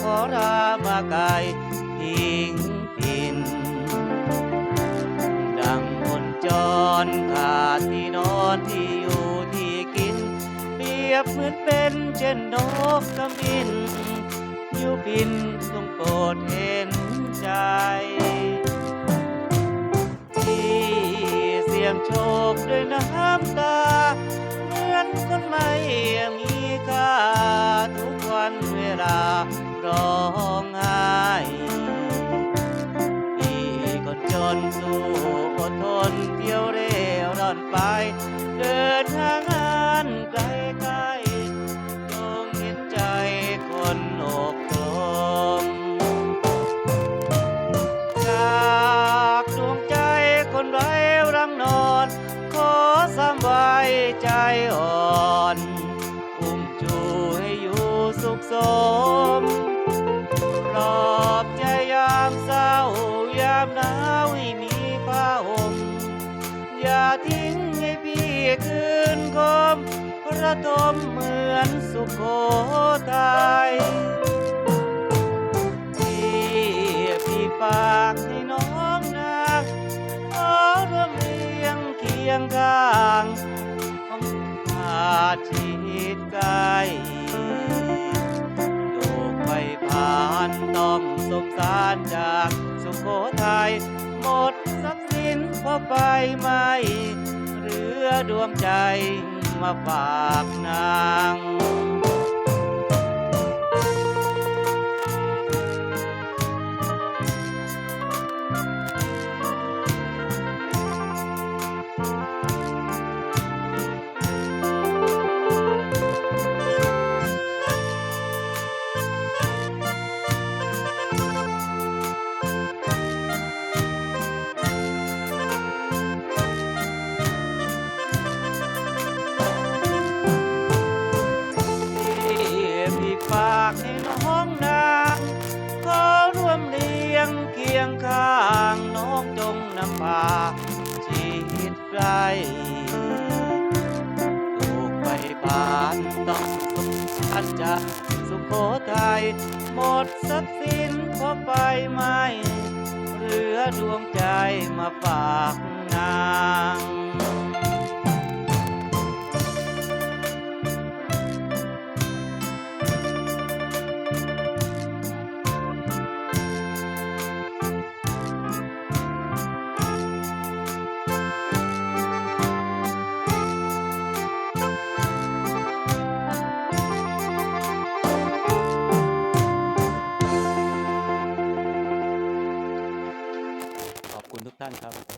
ขอรามากายทิ้งทิน ดังคนจรขาดที่นอนที่อยู่ที่กิน เปรียบเหมือนเป็นเช่นนกกระมินอยู่บินต้องโปรดเห็นใจที่เสียงโชคด้วยน้ำตา เหมือนคนไม่มี ค่าทุกวันเวลาร้องไห้พี่คนจนสู้อดทนเที่ยวเร่ร่อนไป เดินทางานไกลไกลๆจงเห็นใจคนอกลมจากดวงใจคนไร้รังนอน ขอสามใบใจอ่อน จูให้อยู่สุขสมปลอบใจยามเศร้ายามหนาวให้มีผ้าห่มอย่าทิ้งให้พี่คืนคมระทมเหมือนสุขโขทัยที่พี่ฝากให้น้องนาขอร่วมเลี้ยงเคียงข้าง ชีวิตไกลดูไปผ่านต้องสงสารจากสุโขทัยหมดทรัพย์สินเพราะไฟไหมเรือดวงใจมาฝากนาง ใกลลูกไปบ้านต้องสุขอันจะสุขโขทัยหมดทรัพย์สินพอไปไหมเหลือดวงใจมาฝากนาง นั่